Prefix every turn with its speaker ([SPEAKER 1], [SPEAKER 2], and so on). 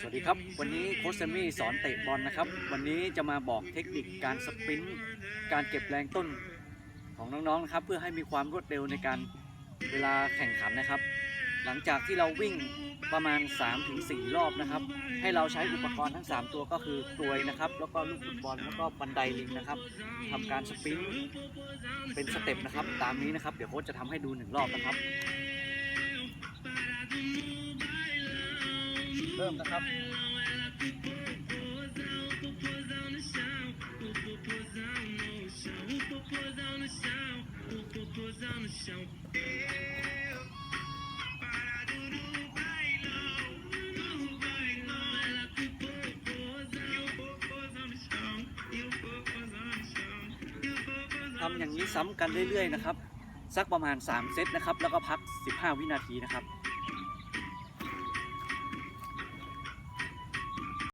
[SPEAKER 1] สวัสดีครับ วันนี้โค้ชเซมี่สอนเตะบอลนะครับ วันนี้จะมาบอกเทคนิคการสปรินต์การเก็บแรงต้นของน้องๆนะครับ เพื่อให้มีความรวดเร็วในการเวลาแข่งขันนะครับ หลังจากที่เราวิ่งประมาณ 3-4 รอบนะครับ ให้เราใช้อุปกรณ์ทั้ง 3 ตัวก็คือกลวยนะครับ แล้วก็ลูกฟุตบอลแล้วก็บันไดลิงนะครับทำการสปรินต์เป็นสเต็ปนะครับ ตามนี้นะครับ เดี๋ยวโค้ชจะทำให้ดูหนึ่งรอบนะครับ เริ่มนะครับทำอย่างนี้ซ้ำกันเรื่อยๆนะครับ สักประมาณ 3 เซตนะครับ แล้วก็พัก 15 วินาทีนะครับ